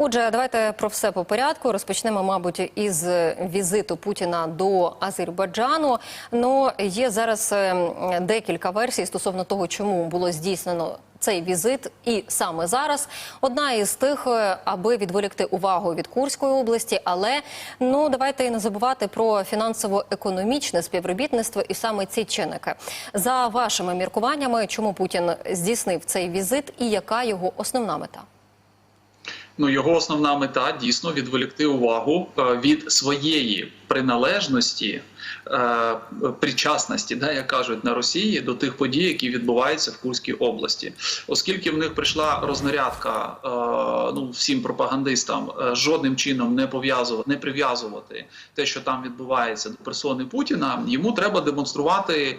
Отже, давайте про все по порядку. Розпочнемо, мабуть, із візиту Путіна до Азербайджану. Ну є зараз е, декілька версій стосовно того, чому було здійснено. Цей візит і саме зараз одна із тих, е, аби відволікти увагу від Курської області, але ну давайте не забувати про фінансово-економічне співробітництво і саме ці чинники. За вашими міркуваннями, чому Путін здійснив цей візит і яка його основна мета? Ну його основна мета дійсно відволікти увагу е, від своєї приналежності, е, причасності, да, як кажуть на Росії, до тих подій, які відбуваються в Курській області, оскільки в них прийшла рознарядка е, ну всім пропагандистам жодним чином не пов'язувати, не прив'язувати те, що там відбувається до персони Путіна. Йому треба демонструвати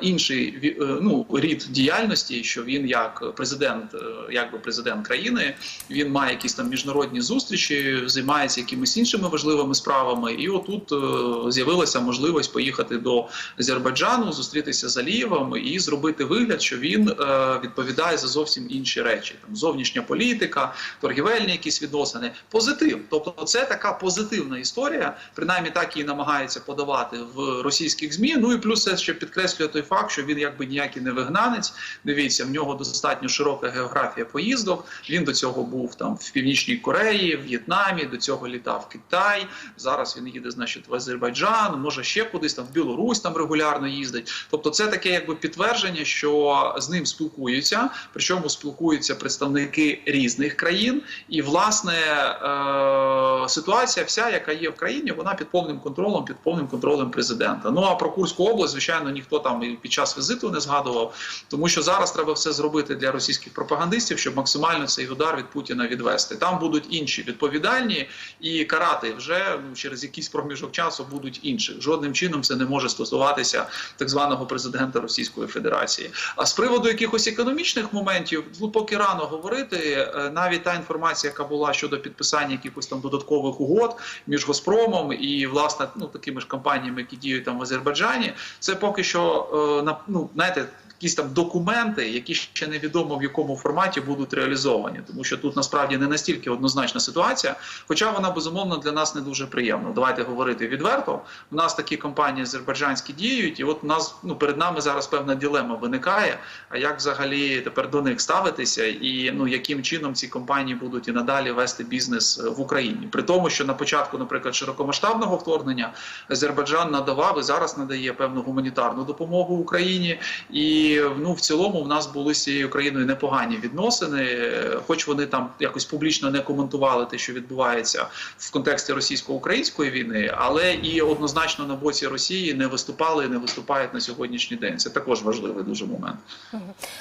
інший ну рід діяльності, що він як президент, якби президент країни, він має якісь там міжнародні зустрічі, займається якимись іншими важливими справами. І отут е, з'явилася можливість поїхати до Азербайджану, зустрітися з Алієвим і зробити вигляд, що він е, відповідає за зовсім інші речі. Там зовнішня політика, торгівельні якісь відносини, позитив. Тобто, це така позитивна історія, принаймні так її намагаються подавати в російських змі. Ну і плюс це ще підкреслює той факт, що він якби ніякий не вигнанець. Дивіться, в нього достатньо широка географія поїздок. Він до цього був там в північній Кореї, В'єтнамі. До цього літав Китай. Зараз він їде, значить, в Азербайджан, може ще кудись там в Білорусь там регулярно їздить. Тобто, це таке якби підтвердження, що з ним спілкуються, причому спілкуються представники різних країн, і власне е- ситуація, вся, яка є в країні, вона під повним контролем, під повним контролем президента. Ну а про Курську область, звичайно, ніхто там і під час візиту не згадував, тому що зараз треба все зробити для російських пропагандистів, щоб максимально цей удар від Путіна відвести. Там будуть інші відповідальні і карати вже ну, через якийсь проміжок часу будуть інших. Жодним чином це не може стосуватися так званого президента Російської Федерації. А з приводу якихось економічних моментів, ну поки рано говорити, е, навіть та інформація, яка була щодо підписання якихось там додаткових угод між Газпромом і власне ну такими ж компаніями, які діють там в Азербайджані, це поки що е, на ну знаєте. Якісь там документи, які ще невідомо в якому форматі будуть реалізовані, тому що тут насправді не настільки однозначна ситуація, хоча вона безумовно для нас не дуже приємна. Давайте говорити відверто. У нас такі компанії азербайджанські діють, і от у нас ну перед нами зараз певна ділема виникає. А як взагалі тепер до них ставитися, і ну яким чином ці компанії будуть і надалі вести бізнес в Україні? При тому, що на початку, наприклад, широкомасштабного вторгнення Азербайджан надавав і зараз надає певну гуманітарну допомогу Україні і. Ну в цілому в нас були з цією країною непогані відносини, хоч вони там якось публічно не коментували те, що відбувається в контексті російсько-української війни, але і однозначно на боці Росії не виступали і не виступають на сьогоднішній день. Це також важливий дуже момент.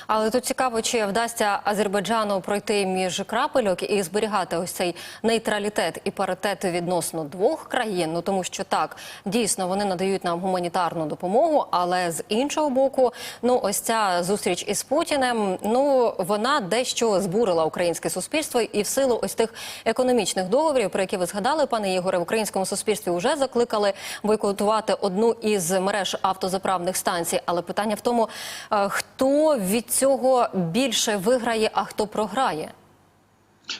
Але тут цікаво, чи вдасться Азербайджану пройти між крапельок і зберігати ось цей нейтралітет і паритет відносно двох країн. Ну тому що так дійсно вони надають нам гуманітарну допомогу, але з іншого боку, ну ось ця зустріч із Путіним. Ну вона дещо збурила українське суспільство, і в силу ось тих економічних договорів, про які ви згадали, пане Ігоре, в українському суспільстві вже закликали бойкотувати одну із мереж автозаправних станцій. Але питання в тому, е, хто від цього більше виграє, а хто програє.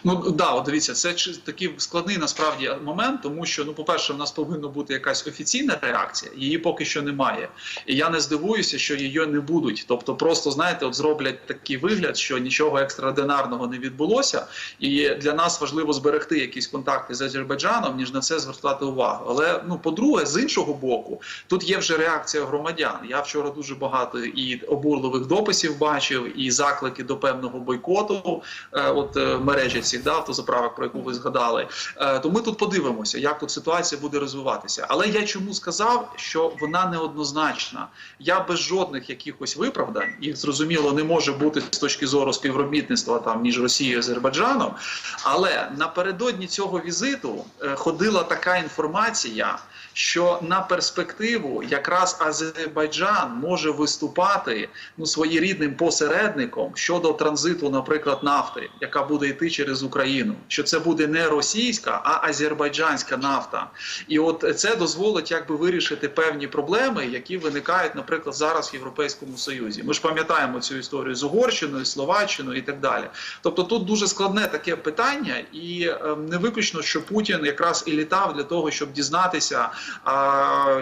Ну да, от дивіться, це такий складний насправді момент, тому що ну, по-перше, в нас повинна бути якась офіційна реакція, її поки що немає. І я не здивуюся, що її не будуть. Тобто, просто знаєте, от зроблять такий вигляд, що нічого екстраординарного не відбулося, і для нас важливо зберегти якісь контакти з Азербайджаном, ніж на це звертати увагу. Але ну, по-друге, з іншого боку, тут є вже реакція громадян. Я вчора дуже багато і обурливих дописів бачив, і заклики до певного бойкоту. е, От е, мережі да, автозаправок, про яку ви згадали. Е, То ми тут подивимося, як тут ситуація буде розвиватися. Але я чому сказав, що вона неоднозначна. Я без жодних якихось виправдань, їх зрозуміло не може бути з точки зору співробітництва там між Росією і Азербайджаном. Але напередодні цього візиту е, ходила така інформація, що на перспективу якраз Азербайджан може виступати ну своєрідним посередником щодо транзиту, наприклад, нафти, яка буде йти через Україну. Що це буде не російська, а азербайджанська нафта. І от це дозволить якби вирішити певні проблеми, які виникають, наприклад, зараз в Європейському Союзі. Ми ж пам'ятаємо цю історію з Угорщиною, Словаччиною і так далі. Тобто тут дуже складне таке питання, і е, не виключно, що Путін якраз і літав для того, щоб дізнатися,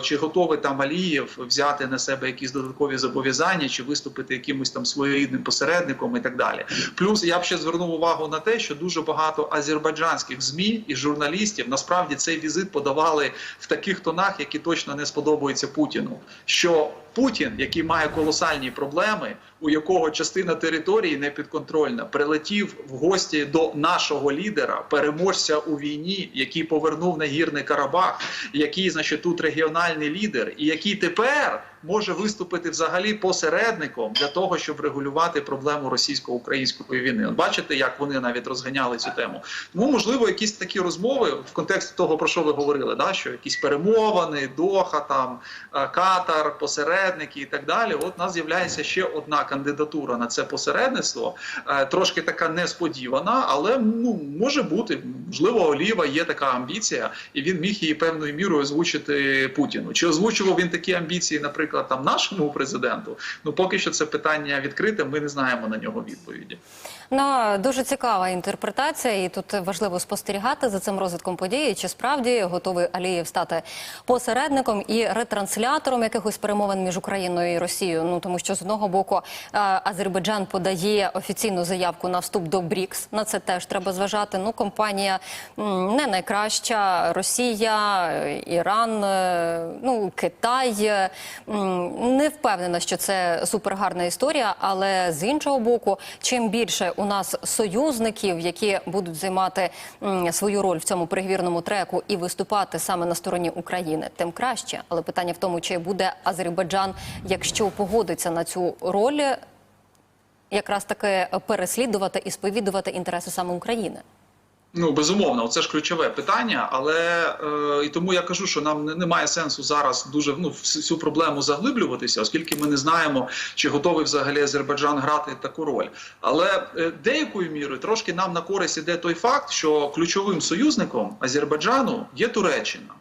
чи готовий там Алієв взяти на себе якісь додаткові зобов'язання, чи виступити якимось там своєрідним посередником і так далі. Плюс я б ще звернув увагу на те, що дуже багато азербайджанських змі і журналістів насправді цей візит подавали в таких тонах, які точно не сподобаються Путіну. Що Путін, який має колосальні проблеми, у якого частина території не підконтрольна, прилетів в гості до нашого лідера, переможця у війні, який повернув нагірний Карабах, який, значить, тут регіональний лідер, і який тепер може виступити взагалі посередником для того, щоб регулювати проблему російсько-української війни. От бачите, як вони навіть розганяли цю тему. Тому можливо, якісь такі розмови в контексті того, про що ви говорили, да що якісь перемовини, Доха, там е, Катар, посередники і так далі. От у нас з'являється ще одна кандидатура на це посередництво, е, трошки така несподівана, але ну може бути. Можливо, Оліва є така амбіція, і він міг її певною мірою озвучити Путіну. Чи озвучував він такі амбіції, наприклад, там нашому президенту? Ну поки що це питання відкрите. Ми не знаємо на нього відповіді. Ну, дуже цікава інтерпретація, і тут важливо спостерігати за цим розвитком події. Чи справді готовий Алієв стати посередником і ретранслятором якихось перемовин між Україною і Росією? Ну тому що з одного боку Азербайджан подає офіційну заявку на вступ до БРІКС. На це теж треба зважати. Ну, компанія не найкраща. Росія, Іран, е, ну Китай. е, Не впевнена, що це супергарна історія, але з іншого боку, чим більше у нас союзників, які будуть займати свою роль в цьому переговірному треку і виступати саме на стороні України, тим краще. Але питання в тому, чи буде Азербайджан, якщо погодиться на цю роль, якраз таки переслідувати і сповідувати інтереси саме України. Ну безумовно, це ж ключове питання, але е, і тому я кажу, що нам не, немає сенсу зараз дуже ну в цю проблему заглиблюватися, оскільки ми не знаємо, чи готовий взагалі Азербайджан грати таку роль. Але е, деякою мірою трошки нам на користь іде той факт, що ключовим союзником Азербайджану є Туреччина.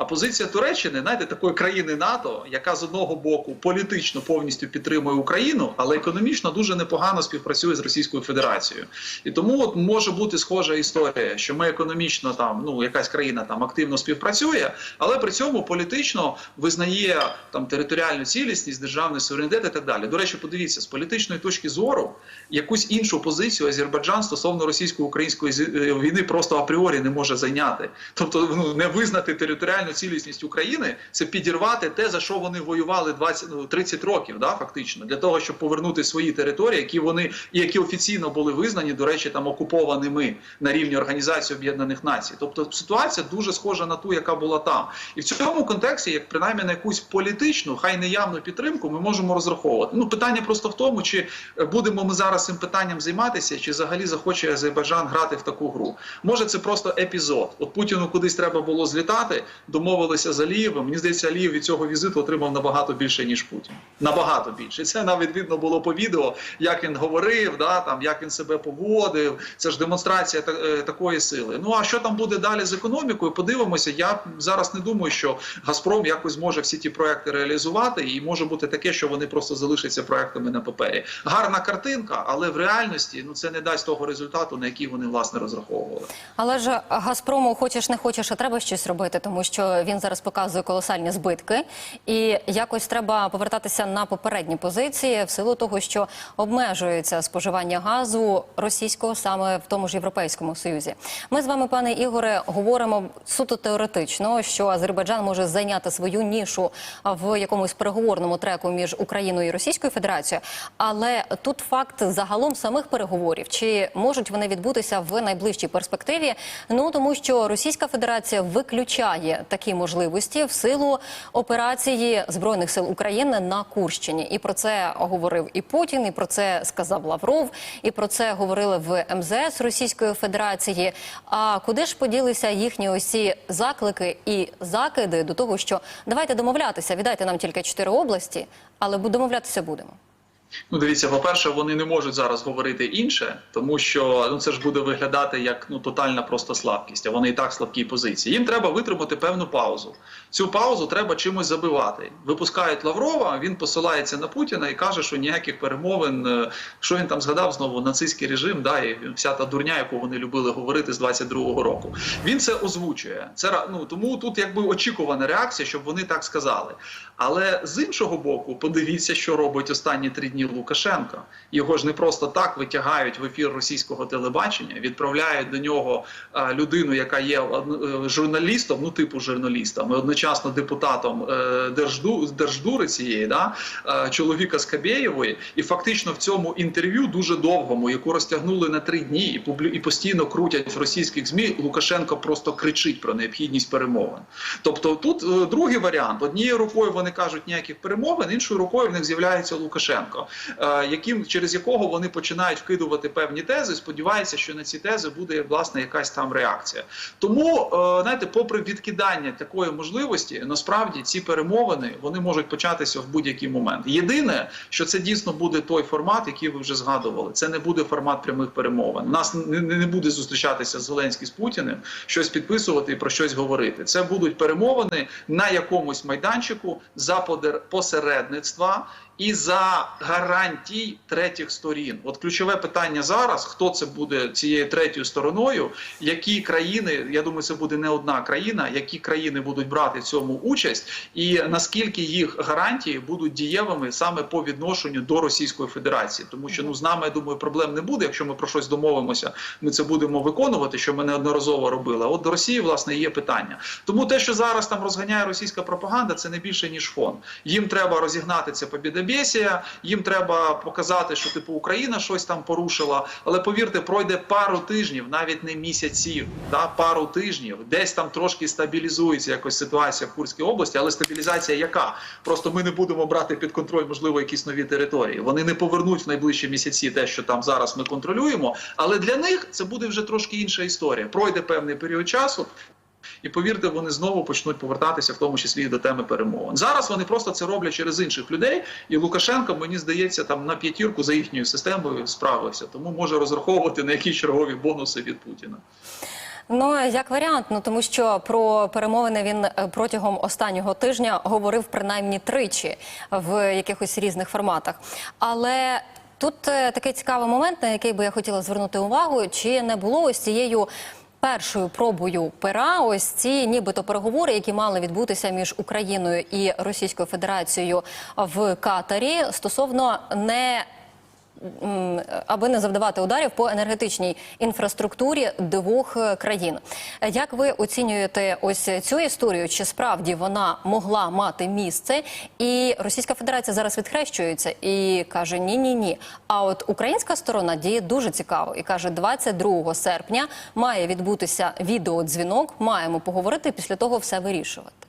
А позиція Туреччини, знаєте, такої країни НАТО, яка з одного боку політично повністю підтримує Україну, але економічно дуже непогано співпрацює з Російською Федерацією. І тому от може бути схожа історія, що ми економічно там, ну якась країна там активно співпрацює, але при цьому політично визнає там територіальну цілісність, державний суверенітет і так далі. До речі, подивіться з політичної точки зору, якусь іншу позицію Азербайджан стосовно російсько-української е, війни просто апріорі не може зайняти. Тобто, ну не визнати територіальну цілісність України це підірвати те, за що вони воювали 20, ну, 30 років, да, фактично, для того, щоб повернути свої території, які вони і які офіційно були визнані, до речі, там окупованими на рівні Організації Об'єднаних Націй. Тобто ситуація дуже схожа на ту, яка була там. І в цьому контексті, як принаймні на якусь політичну, хай не явну підтримку, ми можемо розраховувати. Ну питання просто в тому, чи е, будемо ми зараз цим питанням займатися, чи взагалі захоче Азербайджан грати в таку гру. Може, це просто епізод. От Путіну кудись треба було злітати, домовилися з Алієвим. Мені здається, Алієв від цього візиту отримав набагато більше ніж Путін. Набагато більше. Це навіть видно було по відео, як він говорив, да там як він себе поводив. Це ж демонстрація е, такої сили. Ну а що там буде далі з економікою? Подивимося. Я зараз не думаю, що Газпром якось зможе всі ті проекти реалізувати, і може бути таке, що вони просто залишаться проектами на папері. Гарна картинка, але в реальності ну це не дасть того результату, на який вони власне розраховували. Але ж Газпрому хочеш не хочеш, а треба щось робити, тому що він зараз показує колосальні збитки, і якось треба повертатися на попередні позиції в силу того, що обмежується споживання газу російського саме в тому ж європейському союзі. Ми з вами, пане Ігоре, говоримо суто теоретично, що Азербайджан може зайняти свою нішу в якомусь переговорному треку між Україною і Російською Федерацією. Але тут факт загалом самих переговорів, чи можуть вони відбутися в найближчій перспективі? Ну тому що Російська Федерація виключає такі можливості в силу операції збройних сил України на Курщині. І про це говорив і Путін, і про це сказав Лавров, і про це говорили в МЗС Російської Федерації. А куди ж поділися їхні ці заклики і закиди до того, що давайте домовлятися, віддайте нам тільки чотири області, але домовлятися будемо. Ну, дивіться, по-перше, вони не можуть зараз говорити інше, тому що ну це ж буде виглядати як ну тотальна просто слабкість. А вони і так в слабкій позиції. Їм треба витримати певну паузу. Цю паузу треба чимось забивати. Випускають Лаврова, він посилається на Путіна і каже, що ніяких перемовин, е, що він там згадав знову нацистський режим, да, і вся та дурня, яку вони любили говорити з 22-го року. Він це озвучує. Це ну тому тут якби очікувана реакція, щоб вони так сказали. Але з іншого боку, подивіться, що робить останні три дні Лукашенко. Його ж не просто так витягають в ефір російського телебачення, відправляють до нього е, людину, яка є е, журналістом, ну типу журналістом, і одночасно депутатом е, Держду, Держдури цієї, да, чоловіка Скабєєвої, і фактично в цьому інтерв'ю дуже довгому, яку розтягнули на три дні, і постійно крутять в російських змі. Лукашенко просто кричить про необхідність перемовин. Тобто, тут другий варіант: однією рукою вони кажуть ніяких перемовин, іншою рукою в них з'являється Лукашенко, яким через якого вони починають вкидувати певні тези. Сподіваються, що на ці тези буде власне якась там реакція. Тому е, знаєте, попри відкидання такої можливості, насправді ці перемовини вони можуть початися в будь-який момент. Єдине, що це дійсно буде той формат, який ви вже згадували. Це не буде формат прямих перемовин. Нас не, буде зустрічатися Зеленський з Путіним, щось підписувати і про щось говорити. Це будуть перемовини на якомусь майданчику за посередництва і за гарантій третіх сторін. От ключове питання зараз: хто це буде цією третьою стороною, які країни, я думаю, це буде не одна країна, які країни будуть брати в цьому участь, і наскільки їх гарантії будуть дієвими саме по відношенню до Російської Федерації, тому що ну з нами я думаю, проблем не буде. Якщо ми про щось домовимося, ми це будемо виконувати, що ми неодноразово робили. От до Росії власне є питання. Тому те, що зараз там розганяє російська пропаганда, це не більше ніж фон. Їм треба розігнати це побідобєсія, їм треба показати, що типу Україна щось там порушила. Але повірте, пройде пару тижнів, навіть не місяців, да, пару тижнів, десь там трошки стабілізується якось ситуація в Курській області, але стабілізація яка? Просто ми не будемо брати під контроль, можливо, якісь нові території. Вони не повернуть в найближчі місяці те, що там зараз ми контролюємо. Але для них це буде вже трошки інша історія. Пройде певний період часу. І повірте, вони знову почнуть повертатися, в тому числі і до теми перемовин. Зараз вони просто це роблять через інших людей. І Лукашенко, мені здається, там на п'ятірку за їхньою системою справився, тому може розраховувати на якісь чергові бонуси від Путіна. Ну як варіант, ну тому що про перемовини він е, протягом останнього тижня говорив принаймні тричі в якихось різних форматах. Але тут е, такий цікавий момент, на який би я хотіла звернути увагу, чи не було ось цією. Першою пробою пера, ось ці нібито переговори, які мали відбутися між Україною і Російською Федерацією в Катарі, стосовно не аби не завдавати ударів по енергетичній інфраструктурі двох е, країн. Як ви оцінюєте ось цю історію? Чи справді вона могла мати місце? І Російська Федерація зараз відхрещується і каже: ні, ні, ні. А от українська сторона діє дуже цікаво і каже, 22 серпня має відбутися відеодзвінок. Маємо поговорити після того все вирішувати.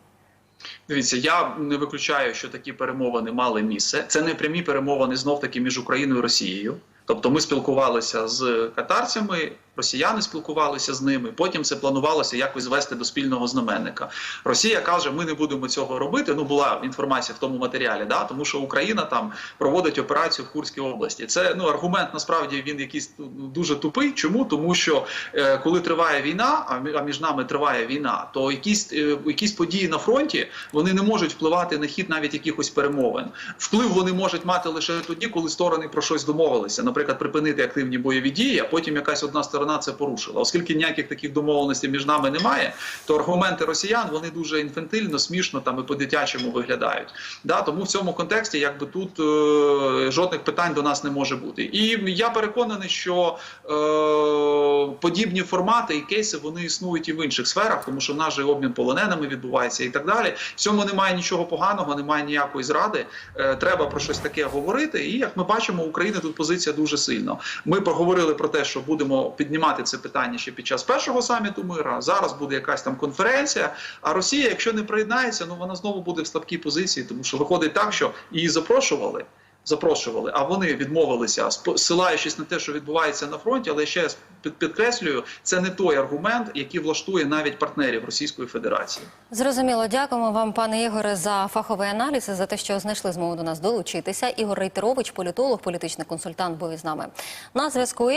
Дивіться, я не виключаю, що такі перемовини мали місце. Це не прямі перемовини знов таки між Україною і Росією. Тобто ми спілкувалися з катарцями, росіяни спілкувалися з ними. Потім це планувалося якось звести до спільного знаменника. Росія каже, ми не будемо цього робити. Ну була інформація в тому матеріалі, да тому що Україна там проводить операцію в Курській області. Це ну аргумент насправді він якийсь ну, дуже тупий. Чому? Тому що е, коли триває війна, а між нами триває війна, то якісь е, якісь події на фронті вони не можуть впливати на хід навіть якихось перемовин. Вплив вони можуть мати лише тоді, коли сторони про щось домовилися. Наприклад, припинити активні бойові дії, а потім якась одна сторона це порушила. Оскільки ніяких таких домовленостей між нами немає, то аргументи росіян вони дуже інфантильно, смішно там і по-дитячому виглядають. Да, тому в цьому контексті, якби тут е, жодних питань до нас не може бути. І я переконаний, що е, подібні формати і кейси вони існують і в інших сферах, тому що в нас же обмін полоненими відбувається і так далі. В цьому немає нічого поганого, немає ніякої зради. Е, треба про щось таке говорити. І як ми бачимо, у України тут позиція дуже. Дуже сильно. Ми поговорили про те, що будемо піднімати це питання ще під час першого саміту мира. Зараз буде якась там конференція. А Росія, якщо не приєднається, ну вона знову буде в слабкій позиції, тому що виходить так, що її запрошували. Запрошували, а вони відмовилися, посилаючись на те, що відбувається на фронті. Але ще підкреслюю, це не той аргумент, який влаштує навіть партнерів Російської Федерації. Зрозуміло, дякуємо вам, пане Ігоре, за фаховий аналіз за те, що знайшли змогу до нас долучитися. Ігор Рейтерович, політолог, політичний консультант, був із нами на зв'язку.